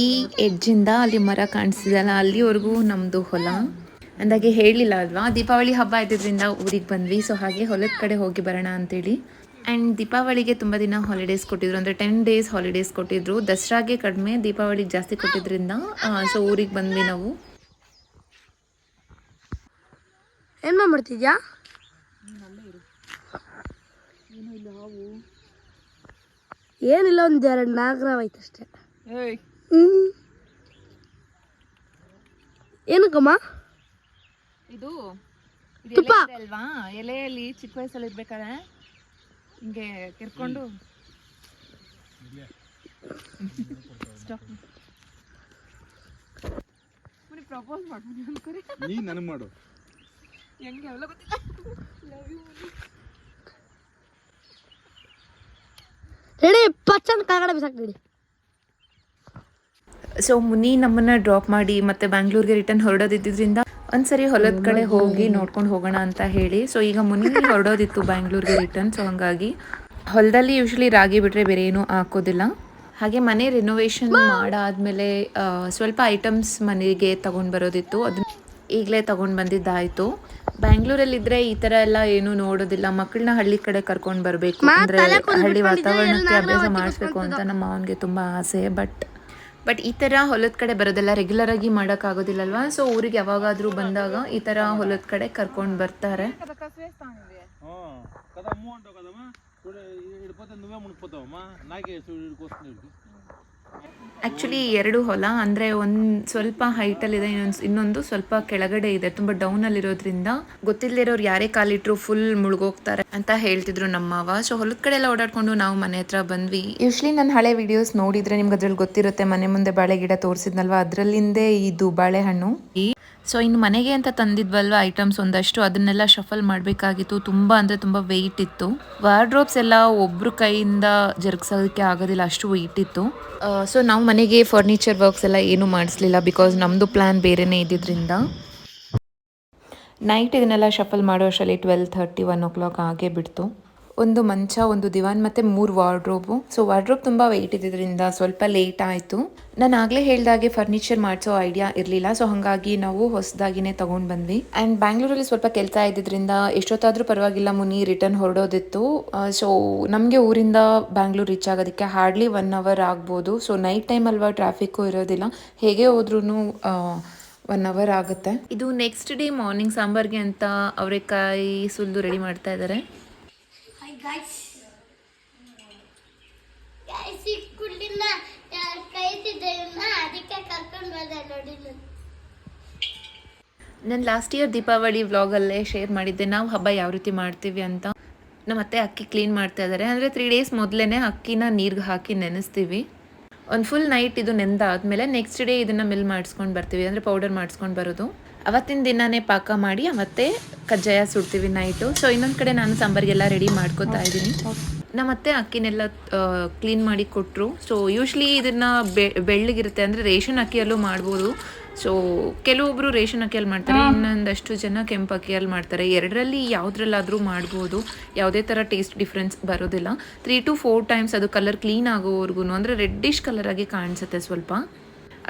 ಈ ಎಡ್ಜಿಂದ ಅಲ್ಲಿ ಮರ ಕಾಣಿಸಿದಲ್ಲ ಅಲ್ಲಿವರೆಗೂ ನಮ್ಮದು ಹೊಲ. ಅಂದಾಗೆ ಹೇಳಿಲ್ಲ ಅಲ್ವಾ? ದೀಪಾವಳಿ ಹಬ್ಬ ಇದ್ದಿದ್ದರಿಂದ ಊರಿಗೆ ಬಂದ್ವಿ. ಸೊ ಹಾಗೆ ಹೊಲದ ಕಡೆ ಹೋಗಿ ಬರೋಣ ಅಂತೇಳಿ. ಆ್ಯಂಡ್ ದೀಪಾವಳಿಗೆ ತುಂಬ ದಿನ ಹಾಲಿಡೇಸ್ ಕೊಟ್ಟಿದ್ರು. ಅಂದರೆ ಟೆನ್ ಡೇಸ್ ಹಾಲಿಡೇಸ್ ಕೊಟ್ಟಿದ್ರು. ದಸರಾಗೆ ಕಡಿಮೆ ದೀಪಾವಳಿಗೆ ಜಾಸ್ತಿ ಕೊಟ್ಟಿದ್ರಿಂದ ಸೊ ಊರಿಗೆ ಬಂದ್ವಿ ನಾವು. ಏನ್ ಮಾಡ್ತಿದ್ಯಾ ಏನಿಲ್ಲ, ಒಂದ್ ಎರಡು ನಾಗರಾವ್ ಆಯ್ತು ಹ್ಮ್ ಏನಕ್ಕಮ್ಮ? ಇದು ತುಪ್ಪ. ಅಲ್ವಾ? ಎಲೆಯಲ್ಲಿ ಚಿಕ್ಕ ವಯಸ್ಸಲ್ಲಿ ಇರ್ಬೇಕಾದ್ರೆ ಹಿಂಗೆ ಕೆರ್ಕೊಂಡು. ಪ್ರಪೋಸ್ ನೀ ನನಗೆ ಮಾಡು. ಹೆಂಗೆ ಅವೆಲ್ಲ ಗೊತ್ತಿಲ್ಲ. ರೆಡಿ ಪಚ್ಚನ್ ಕಾಗಡ ಬಿಸಾಕ್ ರೆಡಿ ಸೊ ಮುನಿ ನಮ್ಮನ್ನ ಡ್ರಾಪ್ ಮಾಡಿ ಮತ್ತೆ ಬ್ಯಾಂಗ್ಳೂರ್ಗೆ ರಿಟರ್ನ್ ಹೊರಡೋದಿದ್ದರಿಂದ ಒಂದ್ಸರಿ ಹೊಲದ ಕಡೆ ಹೋಗಿ ನೋಡ್ಕೊಂಡು ಹೋಗೋಣ ಅಂತ ಹೇಳಿ. ಸೊ ಈಗ ಮುನಿ ಹೊರಡೋದಿತ್ತು ಬ್ಯಾಂಗ್ಳೂರ್ಗೆ ರಿಟರ್ನ್ ಸೊ ಹಂಗಾಗಿ ಹೊಲದಲ್ಲಿ ಯೂಶ್ವಲಿ ರಾಗಿ ಬಿಟ್ರೆ ಬೇರೆ ಏನೂ ಹಾಕೋದಿಲ್ಲ. ಹಾಗೆ ಮನೆ ರಿನೋವೇಷನ್ ಮಾಡಾದ್ಮೇಲೆ ಸ್ವಲ್ಪ ಐಟಮ್ಸ್ ಮನೆಗೆ ತಗೊಂಡ್ ಬರೋದಿತ್ತು. ಅದನ್ನ ಈಗಲೇ ತಗೊಂಡ್ ಬಂದಿದ್ದಾಯ್ತು. ಬ್ಯಾಂಗ್ಳೂರಲ್ಲಿದ್ರೆ ಈ ತರ ಎಲ್ಲ ಏನು ನೋಡೋದಿಲ್ಲ. ಮಕ್ಕಳನ್ನ ಹಳ್ಳಿ ಕಡೆ ಕರ್ಕೊಂಡು ಬರಬೇಕು. ಅಂದ್ರೆ ಹಳ್ಳಿ ವಾತಾವರಣಕ್ಕೆ ಅಭ್ಯಾಸ ಮಾಡಿಸ್ಬೇಕು ಅಂತ ನಮ್ಮ ಮಾವನ್ಗೆ ತುಂಬಾ ಆಸೆ. ಬಟ್ ಬಟ್ ಈ ಥರ ಹೊಲದ ಕಡೆ ಬರೋದಲ್ಲ ರೆಗ್ಯುಲರ್ ಆಗಿ ರೆಗ್ಯುಲರಾಗಿ ಮಾಡೋಕ್ಕಾಗೋದಿಲ್ಲಲ್ವಾ ಸೊ ಊರಿಗೆ ಯಾವಾಗಾದರೂ ಬಂದಾಗ ಈ ತರ ಹೊಲದ ಕಡೆ ಕರ್ಕೊಂಡು ಬರ್ತಾರೆ. ಹಿಡ್ಕೋತ ನಾಲ್ಕು ಆ್ಯಕ್ಚುಲಿ ಎರಡು ಹೊಲ, ಅಂದರೆ ಒಂದು ಸ್ವಲ್ಪ ಹೈಟಲ್ಲಿದೆ ಇನ್ನೊಂದು ಇನ್ನೊಂದು ಸ್ವಲ್ಪ ಕೆಳಗಡೆ ಇದೆ, ತುಂಬ ಡೌನಲ್ಲಿರೋದ್ರಿಂದ ಗೊತ್ತಿಲ್ಲದಿರೋರು ಯಾರೇ ಕಾಲಿಟ್ರು ಫುಲ್ ಮುಳುಗೋಗ್ತಾರೆ ಅಂತ ಹೇಳ್ತಿದ್ರು ನಮ್ಮ ಮಾವ. ಸೊ ಹೊಲದ ಕಡೆ ಎಲ್ಲ ಓಡಾಡ್ಕೊಂಡು ನಾವು ಮನೆ ಹತ್ರ ಬಂದ್ವಿ. ಯೂಶ್ಲಿ ನನ್ನ ಹಳೆ ವಿಡಿಯೋಸ್ ನೋಡಿದ್ರೆ ನಿಮ್ಗೆ ಅದ್ರಲ್ಲಿ ಗೊತ್ತಿರುತ್ತೆ, ಮನೆ ಮುಂದೆ ಬಾಳೆ ಗಿಡ ತೋರಿಸಿದ್ನಲ್ವಾ? ಅದರಲ್ಲಿಂದೇ ಇದು ಬಾಳೆಹಣ್ಣು ಸೊ ಇನ್ನು ಮನೆಗೆ ಅಂತ ತಂದಿದ್ವಲ್ವ ಐಟಮ್ಸ್ ಒಂದಷ್ಟು, ಅದನ್ನೆಲ್ಲ ಶಫಲ್ ಮಾಡಬೇಕಾಗಿತ್ತು. ತುಂಬ ಅಂದರೆ ತುಂಬ ವೆಯ್ಟ್ ಇತ್ತು. ವಾರ್ಡ್ರೋಬ್ಸ್ ಎಲ್ಲ ಒಬ್ರು ಕೈಯಿಂದ ಜರುಗಿಸೋದಕ್ಕೆ ಆಗೋದಿಲ್ಲ, ಅಷ್ಟು ವೆಯ್ಟ್ ಇತ್ತು. ಸೊ ನಾವು ಮನೆಗೆ ಫರ್ನಿಚರ್ ವರ್ಕ್ಸ್ ಎಲ್ಲ ಏನೂ ಮಾಡಿಸ್ಲಿಲ್ಲ ಬಿಕಾಸ್ ನಮ್ಮದು ಪ್ಲ್ಯಾನ್ ಬೇರೆನೇ ಇದ್ದಿದ್ದರಿಂದ ನೈಟ್ ಇದನ್ನೆಲ್ಲ ಶಫಲ್ ಮಾಡೋ ಅಷ್ಟರಲ್ಲಿ twelve thirty one o'clock ಆಗೇ ಬಿಡ್ತು. ಒಂದು ಮಂಚ, ಒಂದು ದಿವಾನ್ ಮತ್ತು ಮೂರು ವಾರ್ಡ್ರೋಬು. ಸೊ ವಾರ್ಡ್ರೋಬ್ ತುಂಬ ವೆಯ್ಟ್ ಇದ್ದಿದ್ದರಿಂದ ಸ್ವಲ್ಪ ಲೇಟ್ ಆಯಿತು. ನಾನು ಆಗಲೇ ಹೇಳಿದಾಗೆ ಫರ್ನಿಚರ್ ಮಾಡಿಸೋ ಐಡಿಯಾ ಇರಲಿಲ್ಲ. ಸೊ ಹಾಗಾಗಿ ನಾವು ಹೊಸದಾಗಿನೇ ತೊಗೊಂಡು ಬಂದ್ವಿ. ಆ್ಯಂಡ್ ಬ್ಯಾಂಗ್ಳೂರಲ್ಲಿ ಸ್ವಲ್ಪ ಕೆಲಸ ಇದ್ದಿದ್ದರಿಂದ ಎಷ್ಟೊತ್ತಾದರೂ ಪರವಾಗಿಲ್ಲ ಮುನಿ ರಿಟರ್ನ್ ಹೊರಡೋದಿತ್ತು. ಸೊ ನಮಗೆ ಊರಿಂದ ಬ್ಯಾಂಗ್ಳೂರ್ ರೀಚ್ ಆಗೋದಕ್ಕೆ ಹಾರ್ಡ್ಲಿ ಒನ್ ಅವರ್ ಆಗ್ಬೋದು. ಸೊ ನೈಟ್ ಟೈಮ್ ಅಲ್ವಾ ಟ್ರಾಫಿಕ್ಕು ಇರೋದಿಲ್ಲ. ಹೇಗೆ ಹೋದ್ರೂ ಒನ್ ಅವರ್ ಆಗುತ್ತೆ. ಇದು ನೆಕ್ಸ್ಟ್ ಡೇ ಮಾರ್ನಿಂಗ್ ಸಾಂಬಾರ್ಗೆ ಅಂತ ಅವರೆಕಾಯಿ ಸುಲ್ದು ರೆಡಿ ಮಾಡ್ತಾ ಇದ್ದಾರೆ ಕೈತಿದ್ದೇವನ್ನ ಅದಕ್ಕೆ ನಾನು. ನಾನು ಲಾಸ್ಟ್ ಇಯರ್ ದೀಪಾವಳಿ ವ್ಲಾಗಲ್ಲೇ ಶೇರ್ ಮಾಡಿದ್ದೆ. ನಾವು ಹಬ್ಬ ಯಾವ ರೀತಿ ಮಾಡ್ತೀವಿ ಅಂತ. ನಮ್ಮ ಅತ್ತೆ ಅಕ್ಕಿ ಕ್ಲೀನ್ ಮಾಡ್ತಾ ಇದ್ದಾರೆ. ಅಂದರೆ ತ್ರೀ ಡೇಸ್ ಮೊದಲೇ ಅಕ್ಕಿನ ನೀರಿಗೆ ಹಾಕಿ ನೆನೆಸ್ತೀವಿ. ಒಂದು ಫುಲ್ ನೈಟ್ ಇದು ನೆಂದಾದ್ಮೇಲೆ ನೆಕ್ಸ್ಟ್ ಡೇ ಇದನ್ನು ಮಿಲ್ ಮಾಡಿಸ್ಕೊಂಡು ಬರ್ತೀವಿ. ಅಂದರೆ ಪೌಡರ್ ಮಾಡಿಸ್ಕೊಂಡು ಬರೋದು. ಅವತ್ತಿನ ದಿನನೇ ಪಾಕ ಮಾಡಿ ಅವತ್ತೇ ಕಜ್ಜಾಯ ಸುಡ್ತೀವಿ ನೈಟು ಸೊ ಇನ್ನೊಂದು ಕಡೆ ನಾನು ಸಾಂಬಾರಿಗೆಲ್ಲ ರೆಡಿ ಮಾಡ್ಕೋತಾ ಇದ್ದೀನಿ. ನಮ್ಮ ಅತ್ತೆ ಅಕ್ಕಿನೆಲ್ಲ ಕ್ಲೀನ್ ಮಾಡಿ ಕೊಟ್ಟರು ಸೊ ಯೂಶ್ವಲಿ ಇದನ್ನು ಬೆ ಬೆಳ್ಳಗಿರುತ್ತೆ. ಅಂದರೆ ರೇಷನ್ ಅಕ್ಕಿಯಲ್ಲೂ ಮಾಡ್ಬೋದು. ಸೊ ಕೆಲವೊಬ್ರು ರೇಷನ್ ಅಕ್ಕಿಯಲ್ಲಿ ಮಾಡ್ತಾರೆ. ಇನ್ನೊಂದಷ್ಟು ಜನ ಕೆಂಪು ಅಕ್ಕಿಯಲ್ಲಿ ಮಾಡ್ತಾರೆ. ಎರಡರಲ್ಲಿ ಯಾವುದ್ರಲ್ಲಾದರೂ ಮಾಡ್ಬೋದು. ಯಾವುದೇ ಥರ ಟೇಸ್ಟ್ ಡಿಫ್ರೆನ್ಸ್ ಬರೋದಿಲ್ಲ. ತ್ರೀ ಟು ಫೋರ್ ಟೈಮ್ಸ್ ಅದು ಕಲರ್ ಕ್ಲೀನ್ ಆಗೋವರೆಗೂ ಅಂದರೆ ರೆಡ್ಡಿಶ್ ಕಲರ್ ಆಗಿ ಕಾಣಿಸುತ್ತೆ ಸ್ವಲ್ಪ.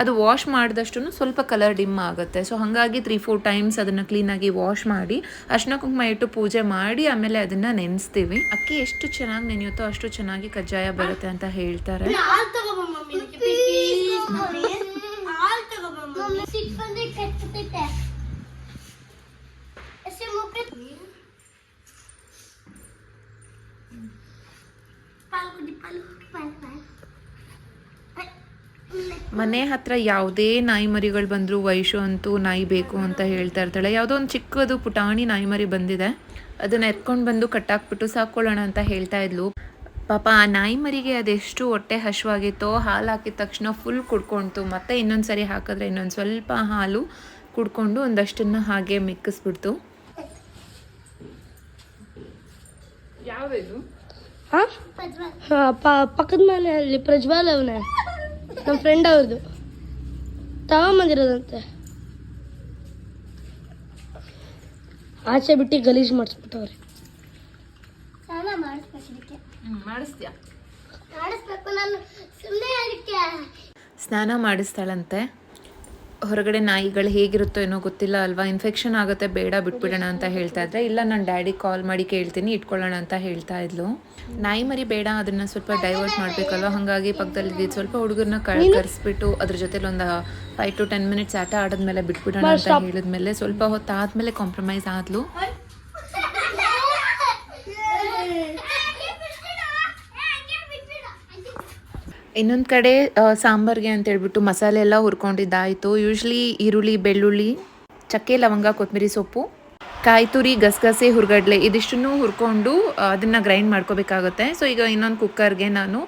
ಅದು ವಾಶ್ ಮಾಡಿದಷ್ಟು ಸ್ವಲ್ಪ ಕಲರ್ ಡಿಮ್ ಆಗುತ್ತೆ. ಸೊ ಹಾಗಾಗಿ ತ್ರೀ ಫೋರ್ ಟೈಮ್ಸ್ ಅದನ್ನು ಕ್ಲೀನಾಗಿ ವಾಶ್ ಮಾಡಿ ಅರ್ಶಿನ ಕುಂಕುಮ ಇಟ್ಟು ಪೂಜೆ ಮಾಡಿ ಆಮೇಲೆ ಅದನ್ನು ನೆನೆಸ್ತೀವಿ. ಅಕ್ಕಿ ಎಷ್ಟು ಚೆನ್ನಾಗಿ ನೆನೆಯುತ್ತೋ ಅಷ್ಟು ಚೆನ್ನಾಗಿ ಕಜ್ಜಾಯ ಬರುತ್ತೆ ಅಂತ ಹೇಳ್ತಾರೆ. ಮನೆ ಹತ್ರ ಯಾವುದೇ ನಾಯಿ ಮರಿಗಳು ಬಂದರೂ ವೈಶು ಅಂತೂ ನಾಯಿ ಬೇಕು ಅಂತ ಹೇಳ್ತಾ ಇರ್ತಾಳೆ. ಯಾವುದೋ ಒಂದು ಚಿಕ್ಕದು ಪುಟಾಣಿ ನಾಯಿ ಮರಿ ಬಂದಿದೆ. ಅದನ್ನು ಎತ್ಕೊಂಡು ಬಂದು ಕಟ್ಟಾಕ್ಬಿಟ್ಟು ಸಾಕೊಳ್ಳೋಣ ಅಂತ ಹೇಳ್ತಾ ಇದ್ಲು. ಪಾಪ ಆ ನಾಯಿ ಮರಿಗೆ ಅದೆಷ್ಟು ಹೊಟ್ಟೆ ಹಶುವಾಗಿತ್ತೋ ಹಾಲು ಹಾಕಿದ ತಕ್ಷಣ ಫುಲ್ ಕುಡ್ಕೊಳ್ತು ಮತ್ತೆ ಇನ್ನೊಂದು ಸರಿ ಹಾಕಿದ್ರೆ ಇನ್ನೊಂದು ಸ್ವಲ್ಪ ಹಾಲು ಕುಡ್ಕೊಂಡು ಒಂದಷ್ಟನ್ನು ಹಾಗೆ ಮಿಕ್ಕಿಸ್ಬಿಡ್ತು. ಹಾ? ಹಾ, ಪ- ಪಕ್ಕದ ಮನೆಯಲ್ಲಿ ಪ್ರಜ್ವಲ್ ಅವನೇ. ನಮ್ಮ ಫ್ರೆಂಡ್ ಅವ್ರದ್ದು ತಗೊಂಬಂದಿರೋದಂತೆ. ಆಚೆ ಬಿಟ್ಟು ಗಲೀಜ್ ಮಾಡಿಸ್ಬಿಟ್ಟವ್ರೆ. ಸ್ನಾನ ಮಾಡಿಸ್ಬೇಕು ಇದಕ್ಕೆ ಮಾಡಿಸ್ತೀಯಾ? ಮಾಡಿಸ್ಬೇಕು ನಾನು ಸುಮ್ಮನೆ ಅದಕ್ಕೆ ಸ್ನಾನ ಮಾಡಿಸ್ತಾಳಂತೆ. ಹೊರಗಡೆ ನಾಯಿಗಳು ಹೇಗಿರುತ್ತೋ ಏನೋ ಗೊತ್ತಿಲ್ಲ ಅಲ್ವಾ? ಇನ್ಫೆಕ್ಷನ್ ಆಗುತ್ತೆ ಬೇಡ ಬಿಟ್ಬಿಡೋಣ ಅಂತ ಹೇಳ್ತಾ ಇದ್ರೆ. ಇಲ್ಲ ನನ್ನ ಡ್ಯಾಡಿ ಕಾಲ್ ಮಾಡಿ ಕೇಳ್ತೀನಿ ಇಟ್ಕೊಳ್ಳೋಣ ಅಂತ ಹೇಳ್ತಾ ಇದ್ಲು. ನಾಯಿ ಮರಿ ಬೇಡ ಅದನ್ನ ಸ್ವಲ್ಪ ಡೈವರ್ಟ್ ಮಾಡ್ಬೇಕಲ್ವಾ? ಹಾಗಾಗಿ ಪಕ್ಕದಲ್ಲಿ ಸ್ವಲ್ಪ ಹುಡುಗರನ್ನ ಕರ್ಸ್ಬಿಟ್ಟು ಅದ್ರ ಜೊತೆಲಿ ಒಂದು ಫೈವ್ ಟು ಟೆನ್ ಮಿನಿಟ್ಸ್ ಆಟ ಆಡಿದ್ಮೇಲೆ ಬಿಟ್ಬಿಡೋಣ ಅಂತ ಹೇಳಿದ್ಮೇಲೆ ಸ್ವಲ್ಪ ಹೊತ್ತು ಆದ್ಮೇಲೆ ಕಾಂಪ್ರಮೈಸ್ ಆದ್ಲು. ಇನ್ನೊಂದು ಕಡೆ ಸಾಂಬಾರಿಗೆ ಸಾಂಬಾರ್ಗೆ ಅಂತ ಹೇಳ್ಬಿಟ್ಟು ಮಸಾಲೆ ಎಲ್ಲ ಹುರ್ಕೊಂಡಿದ್ದಾಯಿತು. ಯೂಶ್ವಲಿ ಈರುಳ್ಳಿ, ಬೆಳ್ಳುಳ್ಳಿ, ಚಕ್ಕೆ, ಲವಂಗ ಕೊತ್ತಂಬರಿ ಸೊಪ್ಪು, ಕಾಯಿ ತುರಿ, ಗಸಗಸೆ, ಹುರ್ಗಡ್ಲೆ ಇದಿಷ್ಟನ್ನು ಹುರ್ಕೊಂಡು ಅದನ್ನ ಗ್ರೈಂಡ್ ಮಾಡ್ಕೋಬೇಕಾಗುತ್ತೆ. ಸೊ ಈಗ ಇನ್ನೊಂದು ಕುಕ್ಕರ್ಗೆ ನಾನು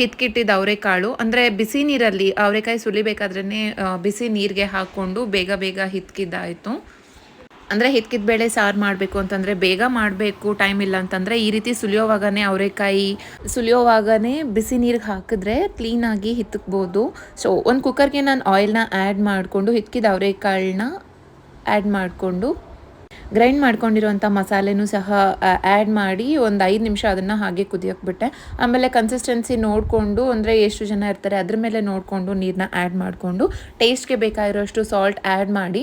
ಹಿತ್ಕಿಟ್ಟಿದ್ದ ಅವರೆಕಾಳು. ಅಂದರೆ ಬಿಸಿ ನೀರಲ್ಲಿ ಅವರೆಕಾಯಿ ಸುಲಿಬೇಕಾದ್ರೇ ಬಿಸಿ ನೀರಿಗೆ ಹಾಕ್ಕೊಂಡು ಬೇಗ ಬೇಗ ಹಿತ್ಕಿದ್ದಾಯಿತು. ಅಂದರೆ ಹಿತ್ಕಿದ ಬೇಳೆ ಸಾರು ಮಾಡಬೇಕು ಅಂತಂದರೆ ಬೇಗ ಮಾಡಬೇಕು ಟೈಮ್ ಇಲ್ಲ ಅಂತಂದರೆ ಈ ರೀತಿ ಸುಲಿಯೋವಾಗನೇ ಅವರೆಕಾಯಿ ಸುಲಿಯೋವಾಗನೇ ಬಿಸಿ ನೀರಿಗೆ ಹಾಕಿದ್ರೆ ಕ್ಲೀನಾಗಿ ಹಿತ್ಕ್ಬೋದು. ಸೊ ಒಂದು ಕುಕ್ಕರ್ಗೆ ನಾನು ಆಯಿಲ್ನ ಆ್ಯಡ್ ಮಾಡಿಕೊಂಡು ಹಿತ್ಕಿದ ಅವರೆಕಾಳನ್ನ ಆ್ಯಡ್ ಮಾಡಿಕೊಂಡು ಗ್ರೈಂಡ್ ಮಾಡ್ಕೊಂಡಿರುವಂಥ ಮಸಾಲೆನೂ ಸಹ ಆ್ಯಡ್ ಮಾಡಿ ಒಂದು ಐದು ನಿಮಿಷ ಅದನ್ನು ಹಾಗೆ ಕುದಿಯೋಕೆ ಬಿಟ್ಟೆ ಆಮೇಲೆ ಕನ್ಸಿಸ್ಟೆನ್ಸಿ ನೋಡಿಕೊಂಡು, ಅಂದರೆ ಎಷ್ಟು ಜನ ಇರ್ತಾರೆ ಅದ್ರ ಮೇಲೆ ನೋಡಿಕೊಂಡು ನೀರನ್ನ ಆ್ಯಡ್ ಮಾಡಿಕೊಂಡು ಟೇಸ್ಟ್ಗೆ ಬೇಕಾಗಿರೋಷ್ಟು ಸಾಲ್ಟ್ ಆ್ಯಡ್ ಮಾಡಿ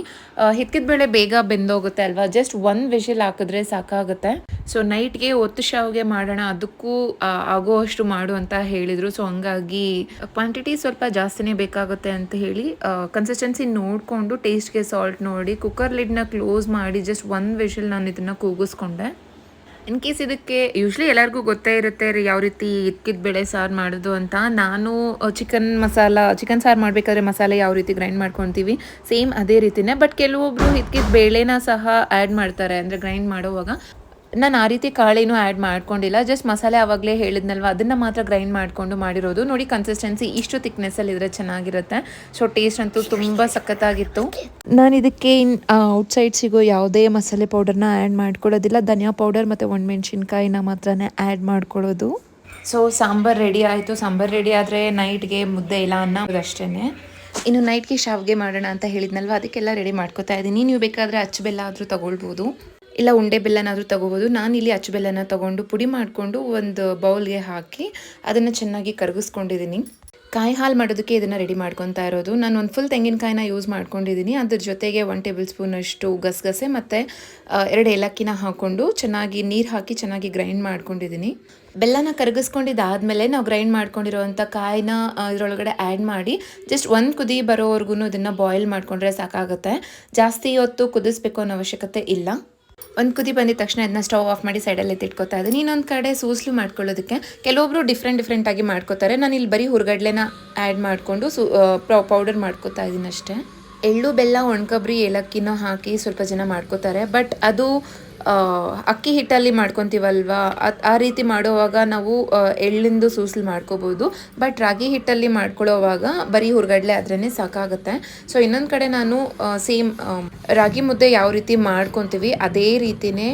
ಹಿತ್ಕಿದ ಬೇಳೆ ಬೇಗ ಬೆಂದೋಗುತ್ತೆ ಅಲ್ವಾ? ಜಸ್ಟ್ ಒಂದು ವಿಷಿಲ್ ಹಾಕಿದ್ರೆ ಸಾಕಾಗುತ್ತೆ. ಸೊ ನೈಟ್ಗೆ ಒತ್ತು ಶಾವಿಗೆ ಮಾಡೋಣ, ಅದಕ್ಕೂ ಆಗೋ ಅಷ್ಟು ಮಾಡು ಅಂತ ಹೇಳಿದರು. ಸೊ ಹಂಗಾಗಿ ಕ್ವಾಂಟಿಟಿ ಸ್ವಲ್ಪ ಜಾಸ್ತಿನೇ ಬೇಕಾಗುತ್ತೆ ಅಂತ ಹೇಳಿ ಕನ್ಸಿಸ್ಟೆನ್ಸಿ ನೋಡಿಕೊಂಡು ಟೇಸ್ಟ್ಗೆ ಸಾಲ್ಟ್ ನೋಡಿ ಕುಕ್ಕರ್ ಲಿಡ್ನ ಕ್ಲೋಸ್ ಮಾಡಿ ಜಸ್ಟ್ ಒಂದು ವಿಷಲ್ ನಾನು ಇದನ್ನು ಕೂಗಿಸ್ಕೊಂಡೆ. ಇನ್ ಕೇಸ್ ಇದಕ್ಕೆ ಯೂಶ್ವಲಿ ಎಲ್ಲರಿಗೂ ಗೊತ್ತೇ ಇರುತ್ತೆ ರೀ ಯಾವ ರೀತಿ ಇದ್ಕಿದ ಬೇಳೆ ಸಾರು ಮಾಡೋದು ಅಂತ. ನಾನು ಚಿಕನ್ ಮಸಾಲ ಚಿಕನ್ ಸಾರು ಮಾಡಬೇಕಾದ್ರೆ ಮಸಾಲೆ ಯಾವ ರೀತಿ ಗ್ರೈಂಡ್ ಮಾಡ್ಕೊತೀವಿ? ಸೇಮ್ ಅದೇ ರೀತಿನೇ. ಬಟ್ ಕೆಲವೊಬ್ರು ಇದ್ಕಿದ ಬೇಳೆನ ಸಹ ಆ್ಯಡ್ ಮಾಡ್ತಾರೆ. ಅಂದರೆ ಗ್ರೈಂಡ್ ಮಾಡೋವಾಗ. ನಾನು ಆ ರೀತಿ ಕಾಳೇನೂ ಆ್ಯಡ್ ಮಾಡ್ಕೊಂಡಿಲ್ಲ. ಜಸ್ಟ್ ಮಸಾಲೆ ಆವಾಗಲೇ ಹೇಳಿದ್ನಲ್ವ, ಅದನ್ನು ಮಾತ್ರ ಗ್ರೈಂಡ್ ಮಾಡಿಕೊಂಡು ಮಾಡಿರೋದು. ನೋಡಿ ಕನ್ಸಿಸ್ಟೆನ್ಸಿ ಇಷ್ಟು ಇದ್ರೆ ಚೆನ್ನಾಗಿರುತ್ತೆ. ಸೊ ಟೇಸ್ಟ್ ಅಂತೂ ತುಂಬ ಸಖತ್ತಾಗಿತ್ತು. ನಾನು ಇದಕ್ಕೆ ಔಟ್ಸೈಡ್ ಸಿಗೋ ಯಾವುದೇ ಮಸಾಲೆ ಪೌಡರ್ನ ಆ್ಯಡ್ ಮಾಡ್ಕೊಳ್ಳೋದಿಲ್ಲ. ಧನಿಯಾ ಪೌಡರ್ ಮತ್ತು ಒಣಮೆಣ್ಸಿನ್ಕಾಯಿನ ಮಾತ್ರನೇ ಆ್ಯಡ್ ಮಾಡ್ಕೊಳ್ಳೋದು. ಸೊ ಸಾಂಬಾರ್ ರೆಡಿ ಆಯಿತು. ಸಾಂಬಾರ್ ರೆಡಿ ಆದರೆ ನೈಟ್ಗೆ ಮುದ್ದೆ ಇಲ್ಲ ಅನ್ನೋದು ಅಷ್ಟೇ ಇನ್ನು ನೈಟ್ಗೆ ಶಾವಿಗೆ ಮಾಡೋಣ ಅಂತ ಹೇಳಿದ್ನಲ್ವ, ಅದಕ್ಕೆಲ್ಲ ರೆಡಿ ಮಾಡ್ಕೊತಾ ಇದ್ದೀನಿ ನೀವು ಬೇಕಾದರೆ ಅಚ್ಚು ಬೆಲ್ಲ ಆದರೂ ತಗೊಳ್ಬೋದು. ಇಲ್ಲ ಉಂಡೆ ಬೆಲ್ಲನಾದರೂ ತಗೋಬೋದು. ನಾನು ಇಲ್ಲಿ ಅಚ್ಚು ಬೆಲ್ಲನ ತಗೊಂಡು ಪುಡಿ ಮಾಡಿಕೊಂಡು ಒಂದು ಬೌಲ್ಗೆ ಹಾಕಿ ಅದನ್ನು ಚೆನ್ನಾಗಿ ಕರಗಿಸ್ಕೊಂಡಿದ್ದೀನಿ ಕಾಯಿ ಹಾಲು ಮಾಡೋದಕ್ಕೆ ಇದನ್ನು ರೆಡಿ ಮಾಡ್ಕೊತಾ ಇರೋದು. ನಾನು ಒಂದು ಫುಲ್ ತೆಂಗಿನಕಾಯಿನ ಯೂಸ್ ಮಾಡ್ಕೊಂಡಿದ್ದೀನಿ ಅದ್ರ ಜೊತೆಗೆ ಒನ್ ಟೇಬಲ್ ಸ್ಪೂನಷ್ಟು ಗಸಗಸೆ ಮತ್ತು ಎರಡು ಏಲಕ್ಕಿನ ಹಾಕ್ಕೊಂಡು ಚೆನ್ನಾಗಿ ನೀರು ಹಾಕಿ ಚೆನ್ನಾಗಿ ಗ್ರೈಂಡ್ ಮಾಡ್ಕೊಂಡಿದ್ದೀನಿ ಬೆಲ್ಲನ ಕರಗಿಸ್ಕೊಂಡಿದ್ದಾದಮೇಲೆ ನಾವು ಗ್ರೈಂಡ್ ಮಾಡ್ಕೊಂಡಿರೋವಂಥ ಕಾಯಿನ ಇದರೊಳಗಡೆ ಆ್ಯಡ್ ಮಾಡಿ ಜಸ್ಟ್ ಒಂದು ಕುದಿ ಬರೋವರೆಗೂ ಇದನ್ನು ಬಾಯ್ಲ್ ಮಾಡಿಕೊಂಡ್ರೆ ಸಾಕಾಗುತ್ತೆ. ಜಾಸ್ತಿ ಹೊತ್ತು ಕುದಿಸ್ಬೇಕು ಅನ್ನೋ ಅವಶ್ಯಕತೆ ಇಲ್ಲ. ಒಂದು ಕುದಿ ಬಂದಿದ ತಕ್ಷಣ ಅದನ್ನ ಸ್ಟವ್ ಆಫ್ ಮಾಡಿ ಸೈಡಲ್ಲಿ ಎತ್ತಿಟ್ಕೊತಾ ಇದ್ದೀನಿ. ಇನ್ನೊಂದು ಕಡೆ ಸೂಸ್ಲು ಮಾಡ್ಕೊಳ್ಳೋದಕ್ಕೆ ಕೆಲವೊಬ್ರು ಡಿಫ್ರೆಂಟ್ ಆಗಿ ಮಾಡ್ಕೋತಾರೆ. ನಾನು ಇಲ್ಲಿ ಬರೀ ಹುರ್ಗಡ್ಲೆನ ಆ್ಯಡ್ ಮಾಡಿಕೊಂಡು ಸು ಪೌಡರ್ ಮಾಡ್ಕೋತಾ ಇದ್ದೀನಿ ಅಷ್ಟೇ. ಎಳ್ಳು, ಬೆಲ್ಲ ಒಣಕೊಬ್ಬರಿ ಏಲಕ್ಕಿನೂ ಹಾಕಿ ಸ್ವಲ್ಪ ಜನ ಮಾಡ್ಕೋತಾರೆ. ಬಟ್ ಅದು ಅಕ್ಕಿ ಹಿಟ್ಟಲ್ಲಿ ಮಾಡ್ಕೊತೀವಲ್ವಾ? ಆ ರೀತಿ ಮಾಡುವಾಗ ನಾವು ಎಳ್ಳಿಂದು ಸೂಸ್ಲು ಮಾಡ್ಕೋಬೋದು. ಬಟ್ ರಾಗಿ ಹಿಟ್ಟಲ್ಲಿ ಮಾಡ್ಕೊಳ್ಳೋವಾಗ ಬರೀ ಹುರ್ಗಡ್ಲೆ ಆದ್ರೇ ಸಾಕಾಗುತ್ತೆ. ಸೊ ಇನ್ನೊಂದು ಕಡೆ ನಾನು ಸೇಮ್ ರಾಗಿ ಮುದ್ದೆ ಯಾವ ರೀತಿ ಮಾಡ್ಕೊತೀವಿ, ಅದೇ ರೀತಿನೇ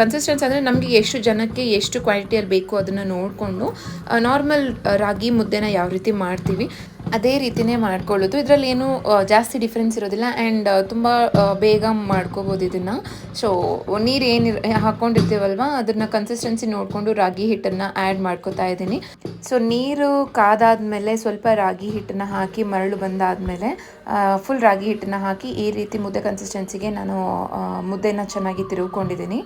ಕನ್ಸಿಸ್ಟೆನ್ಸ್ ಅಂದರೆ ನಮಗೆ ಎಷ್ಟು ಜನಕ್ಕೆ ಎಷ್ಟು ಕ್ವಾಂಟಿಟಿಯಲ್ಲಿ ಬೇಕು ಅದನ್ನು ನೋಡಿಕೊಂಡು ನಾರ್ಮಲ್ ರಾಗಿ ಮುದ್ದೆನ ಯಾವ ರೀತಿ ಮಾಡ್ತೀವಿ. ಅದೇ ರೀತಿನೇ ಮಾಡ್ಕೊಳ್ಳೋದು. ಇದರಲ್ಲಿ ಏನು ಜಾಸ್ತಿ ಡಿಫ್ರೆನ್ಸ್ ಇರೋದಿಲ್ಲ. ಆ್ಯಂಡ್ ತುಂಬ ಬೇಗ ಮಾಡ್ಕೋಬೋದು ಇದನ್ನು. ಸೊ ನೀರು ಏನು ಹಾಕ್ಕೊಂಡಿರ್ತೀವಲ್ವ ಅದನ್ನ ಕನ್ಸಿಸ್ಟೆನ್ಸಿ ನೋಡಿಕೊಂಡು ರಾಗಿ ಹಿಟ್ಟನ್ನು ಆ್ಯಡ್ ಮಾಡ್ಕೋತಾ ಇದ್ದೀನಿ. ಸೊ ನೀರು ಕಾದಾದಮೇಲೆ ಸ್ವಲ್ಪ ರಾಗಿ ಹಿಟ್ಟನ್ನು ಹಾಕಿ ಮರಳು ಬಂದಾದಮೇಲೆ ಫುಲ್ ರಾಗಿ ಹಿಟ್ಟನ್ನು ಹಾಕಿ ಈ ರೀತಿ ಮುದ್ದೆ ಕನ್ಸಿಸ್ಟೆನ್ಸಿಗೆ ನಾನು ಮುದ್ದೆನ ಚೆನ್ನಾಗಿ ತಿರುಗಿಕೊಂಡಿದ್ದೀನಿ.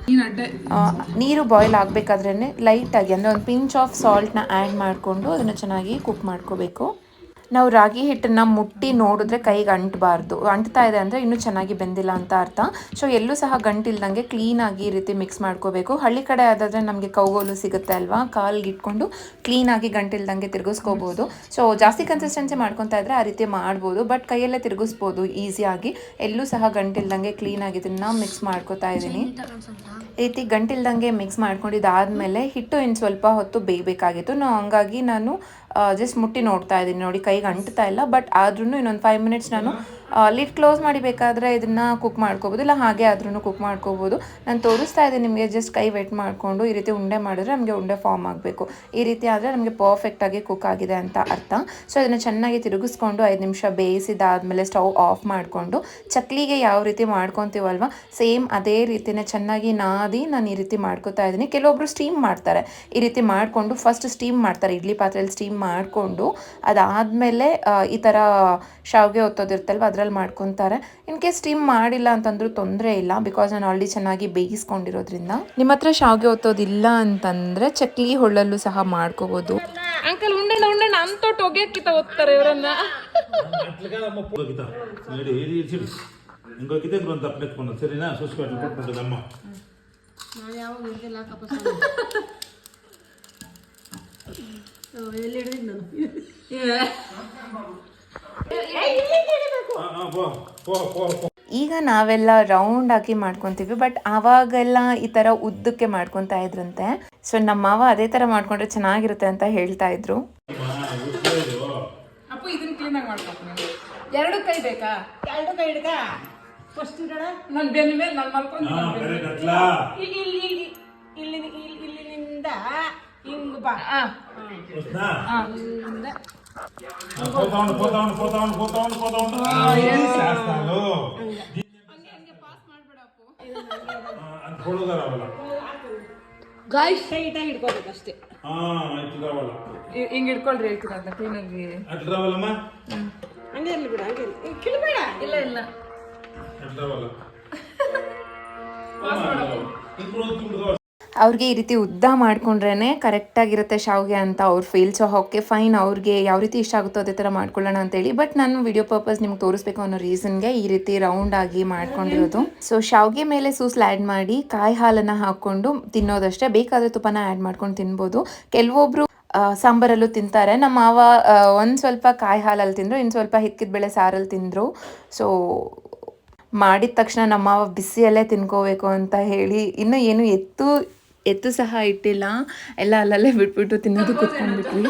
ನೀರು ಬಾಯ್ಲ್ ಆಗಬೇಕಾದ್ರೇ ಲೈಟಾಗಿ ಅಂದರೆ ಒಂದು ಪಿಂಚ್ ಆಫ್ ಸಾಲ್ಟ್ನ ಆ್ಯಡ್ ಮಾಡಿಕೊಂಡು ಅದನ್ನು ಚೆನ್ನಾಗಿ ಕುಕ್ ಮಾಡ್ಕೋಬೇಕು. ನಾವು ರಾಗಿ ಹಿಟ್ಟನ್ನು ಮುಟ್ಟಿ ನೋಡಿದ್ರೆ ಕೈಗೆ ಅಂಟಬಾರ್ದು. ಅಂಟ್ತಾ ಇದೆ ಅಂದರೆ ಇನ್ನೂ ಚೆನ್ನಾಗಿ ಬೆಂದಿಲ್ಲ ಅಂತ ಅರ್ಥ. ಸೊ ಎಲ್ಲೂ ಸಹ ಗಂಟಿಲ್ದಂಗೆ ಕ್ಲೀನಾಗಿ ಈ ರೀತಿ ಮಿಕ್ಸ್ ಮಾಡ್ಕೋಬೇಕು. ಹಳ್ಳಿ ಕಡೆ ಆದರೆ ನಮಗೆ ಕೌಗೋಲು ಸಿಗುತ್ತೆ ಅಲ್ವಾ? ಕಾಲ್ಗೆ ಇಟ್ಕೊಂಡು ಕ್ಲೀನಾಗಿ ಗಂಟಿಲ್ದಂಗೆ ತಿರುಗಿಸ್ಕೋಬೋದು. ಸೊ ಜಾಸ್ತಿ ಕನ್ಸಿಸ್ಟೆನ್ಸಿ ಮಾಡ್ಕೊತಾ ಇದ್ರೆ ಆ ರೀತಿ ಮಾಡ್ಬೋದು. ಬಟ್ ಕೈಯಲ್ಲೇ ತಿರುಗಿಸ್ಬೋದು ಈಸಿಯಾಗಿ ಎಲ್ಲೂ ಸಹ ಗಂಟಿಲ್ದಂಗೆ ಕ್ಲೀನಾಗಿ ಇದನ್ನು ಮಿಕ್ಸ್ ಮಾಡ್ಕೋತಾ ಇದ್ದೀನಿ. ಈ ರೀತಿ ಗಂಟಿಲ್ದಂಗೆ ಮಿಕ್ಸ್ ಮಾಡ್ಕೊಂಡಿದ್ದಾದ್ಮೇಲೆ ಹಿಟ್ಟು ಇನ್ನು ಸ್ವಲ್ಪ ಹೊತ್ತು ಬೇಯಬೇಕಾಗಿತ್ತು. ನಾವು ಹಂಗಾಗಿ ನಾನು ಜಸ್ಟ್ ಮುಟ್ಟಿ ನೋಡ್ತಾ ಇದ್ದೀನಿ ನೋಡಿ, ಕೈಗೆ ಅಂಟ್ತಾ ಇಲ್ಲ ಬಟ್ ಆದ್ರೂ ಇನ್ನೊಂದು ಫೈವ್ ಮಿನಿಟ್ಸ್ ನಾನು ಲಿಡ್ ಕ್ಲೋಸ್ ಮಾಡಿ ಬೇಕಾದರೆ ಇದನ್ನು ಕುಕ್ ಮಾಡ್ಕೋಬೋದು, ಇಲ್ಲ ಹಾಗೆ ಆದ್ರೂ ಕುಕ್ ಮಾಡ್ಕೋಬೋದು. ನಾನು ತೋರಿಸ್ತಾ ಇದ್ದೀನಿ ನಿಮಗೆ ಜಸ್ಟ್ ಕೈ ವೆಟ್ ಮಾಡಿಕೊಂಡು ಈ ರೀತಿ ಉಂಡೆ ಮಾಡಿದ್ರೆ ನಮಗೆ ಉಂಡೆ ಫಾರ್ಮ್ ಆಗಬೇಕು. ಈ ರೀತಿ ಆದರೆ ನಮಗೆ ಪರ್ಫೆಕ್ಟಾಗಿ ಕುಕ್ ಆಗಿದೆ ಅಂತ ಅರ್ಥ. ಸೊ ಅದನ್ನು ಚೆನ್ನಾಗಿ ತಿರುಗಿಸ್ಕೊಂಡು ಐದು ನಿಮಿಷ ಬೇಯಿಸಿದಾದ್ಮೇಲೆ ಸ್ಟವ್ ಆಫ್ ಮಾಡಿಕೊಂಡು, ಚಕ್ಲಿಗೆ ಯಾವ ರೀತಿ ಮಾಡ್ಕೊತೀವಲ್ವ ಸೇಮ್ ಅದೇ ರೀತಿನೇ ಚೆನ್ನಾಗಿ ನಾದಿ ನಾನು ಈ ರೀತಿ ಮಾಡ್ಕೊತಾ ಇದ್ದೀನಿ. ಕೆಲವೊಬ್ರು ಸ್ಟೀಮ್ ಮಾಡ್ತಾರೆ. ಈ ರೀತಿ ಮಾಡಿಕೊಂಡು ಫಸ್ಟ್ ಸ್ಟೀಮ್ ಮಾಡ್ತಾರೆ, ಇಡ್ಲಿ ಪಾತ್ರೆಯಲ್ಲಿ ಸ್ಟೀಮ್ ಮಾಡಿಕೊಂಡು ಅದಾದಮೇಲೆ ಈ ಥರ ಶಾವಿಗೆ ಒತ್ತೋದಿರ್ತಲ್ವ ಅದರಲ್ಲಿ ಮಾಡ್ಕೊತಾರೆ. ಇನ್ ಕೇಸ್ ಸ್ಟೀಮ್ ಮಾಡಿಲ್ಲ ಅಂತಂದ್ರೂ ತೊಂದರೆ ಇಲ್ಲ ಬಿಕಾಸ್ ನಾನು ಆಲ್ರೆಡಿ ಚೆನ್ನಾಗಿ ಬೇಯಿಸ್ಕೊಂಡಿರೋದ್ರಿಂದ. ನಿಮ್ಮ ಹತ್ರ ಶಾವಿಗೆ ಒತ್ತೋದಿಲ್ಲ ಅಂತಂದರೆ ಚಕ್ಲಿ ಹೊಳ್ಳಲ್ಲೂ ಸಹ ಮಾಡ್ಕೋಬೋದು. ಅಂಕಲ್ ಉಂಡೆ ಉಂಡಣ್ಣ ಅಂತೊಟ್ಟು ಒಗೆಯಕ್ಕಿತ ಓದ್ತಾರೆ ಇವರನ್ನ. ಒಂದು ತಪ್ಪು ಸರಿನಾ? ಅಮ್ಮ ಹಾ, ಹಾ, ಪೋ, ಪೋ, ಪೋ, ಪೋ. ಈಗ ನಾವೆಲ್ಲ ರೌಂಡ್ ಆಗಿ ಮಾಡ್ಕೊತೀವಿ ಬಟ್ ಆವಾಗೆಲ್ಲ ಈ ಥರ ಉದ್ದಕ್ಕೆ ಮಾಡ್ಕೊತಾ ಇದ್ರಂತೆ. ಸೊ ನಮ್ಮ ಮಾವ ಅದೇ ಥರ ಮಾಡ್ಕೊಂಡ್ರೆ ಚೆನ್ನಾಗಿರುತ್ತೆ ಅಂತ ಹೇಳ್ತಾ ಇದ್ರು. ಅಪ್ಪ ಇದನ್ನ ಕ್ಲೀನ್ ಆಗಿ ಎರಡು ಕೈ ಬೇಕಾ? ಎರಡು ಕೈ ಹಿಡ್ಕ? ಫಸ್ಟ್ ನನ್ನ ಬೆನ್ನ ಮೇಲೆ ನಾನು ಮಲ್ಕೊಂಡು ಹಾ, ಕರೆ ಕತ್ಲಾ. ಇಲ್ಲಿ ಇಲ್ಲಿ ಇಲ್ಲಿ ಇಲ್ಲಿ ಇಲ್ಲಿ ಇಲ್ಲಿಂದ ಹಿಂಗ್ ಬಾ. ಗಾಯ ಸ್ಟ್ರೈಟ್ ಆಗಿ ಇಟ್ಕೋಬೇಕು ಅಷ್ಟೇ ಹಿಂಗ್ ಇಟ್ಕೊಳ್ರಿ ಹೇಳ್ತೀರ ಅಂತ ಕ್ಲೀನಾಗಿ ಹಂಗೆ ಇರ್ಲಿ ಬಿಡ ಹಂಗೆ ಇರ್ಲಿ. ಕಿಳಬೇಡ ಇಲ್ಲ ಇಲ್ಲ. ಪಾಸ್ ಅವ್ರಿಗೆ ಈ ರೀತಿ ಉದ್ದ ಮಾಡಿಕೊಂಡ್ರೇ ಕರೆಕ್ಟಾಗಿರುತ್ತೆ ಶಾವ್ಗೆ ಅಂತ ಅವ್ರು ಫೀಲ್ ಸೊ ಓಕೆ ಫೈನ್ ಅವ್ರಿಗೆ ಯಾವ ರೀತಿ ಇಷ್ಟ ಆಗುತ್ತೋ ಅದೇ ಥರ ಮಾಡ್ಕೊಳ್ಳೋಣ ಅಂತೇಳಿ. ಬಟ್ ನಾನು ವಿಡಿಯೋ ಪರ್ಪಸ್ ನಿಮ್ಗೆ ತೋರಿಸ್ಬೇಕು ಅನ್ನೋ ರೀಸನ್ಗೆ ಈ ರೀತಿ ರೌಂಡ್ ಆಗಿ ಮಾಡ್ಕೊಂಡಿರೋದು. ಸೊ ಶಾವ್ಗೆ ಮೇಲೆ ಸೂಸ್ಲು ಆ್ಯಡ್ ಮಾಡಿ ಕಾಯಿ ಹಾಲನ್ನು ಹಾಕ್ಕೊಂಡು ತಿನ್ನೋದಷ್ಟೇ. ಬೇಕಾದರೆ ತುಪ್ಪನ ಆ್ಯಡ್ ಮಾಡ್ಕೊಂಡು ತಿನ್ಬೋದು. ಕೆಲವೊಬ್ರು ಸಾಂಬಾರಲ್ಲೂ ತಿಂತಾರೆ. ನಮ್ಮ ಮಾವ ಒಂದು ಸ್ವಲ್ಪ ಕಾಯಿ ಹಾಲಲ್ಲಿ ತಿಂದರು ಇನ್ನು ಸ್ವಲ್ಪ ಹಿಕ್ಕಿದ ಬೆಳೆ ಸಾರಲ್ಲಿ ತಿಂದರು. ಸೊ ಮಾಡಿದ ತಕ್ಷಣ ನಮ್ಮ ಬಿಸಿಯಲ್ಲೇ ತಿನ್ಕೋಬೇಕು ಅಂತ ಹೇಳಿ ಇನ್ನೂ ಏನು ಎತ್ತು ಎತ್ತು ಸಹ ಇಟ್ಟಿಲ್ಲ. ಎಲ್ಲ ಅಲ್ಲಲ್ಲೇ ಬಿಟ್ಬಿಟ್ಟು ತಿನ್ನೋದು ಕೂತ್ಕೊಂಡ್ಬಿಟ್ವಿ.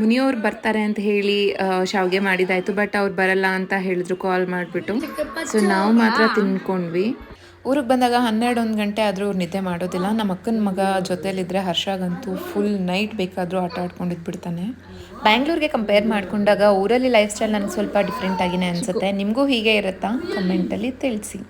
ಮುನಿಯವ್ರು ಬರ್ತಾರೆ ಅಂತ ಹೇಳಿ ಶಾವಿಗೆ ಮಾಡಿದಾಯ್ತು ಬಟ್ ಅವ್ರು ಬರಲ್ಲ ಅಂತ ಹೇಳಿದ್ರು ಕಾಲ್ ಮಾಡಿಬಿಟ್ಟು. ಸೊ ನಾವು ಮಾತ್ರ ತಿನ್ಕೊಂಡ್ವಿ. ಊರಿಗೆ ಬಂದಾಗ ಹನ್ನೆರಡು ಒಂದು ಗಂಟೆ ಆದರೂ ಅವ್ರು ನಿದ್ದೆ ಮಾಡೋದಿಲ್ಲ. ನಮ್ಮ ಅಕ್ಕನ ಮಗ ಜೊತೆಯಲ್ಲಿದ್ದರೆ ಹರ್ಷಾಗಂತೂ ಫುಲ್ ನೈಟ್ ಬೇಕಾದರೂ ಆಟ ಆಡ್ಕೊಂಡಿದ್ದು ಬಿಡ್ತಾನೆ. ಬ್ಯಾಂಗ್ಳೂರ್ಗೆ ಕಂಪೇರ್ ಮಾಡಿಕೊಂಡಾಗ ಊರಲ್ಲಿ ಲೈಫ್ ಸ್ಟೈಲ್ ನನಗೆ ಸ್ವಲ್ಪ ಡಿಫ್ರೆಂಟ್ ಆಗಿನೇ ಅನಿಸುತ್ತೆ. ನಿಮಗೂ ಹೀಗೆ ಇರುತ್ತಾ? ಕಮೆಂಟಲ್ಲಿ ತಿಳಿಸಿ.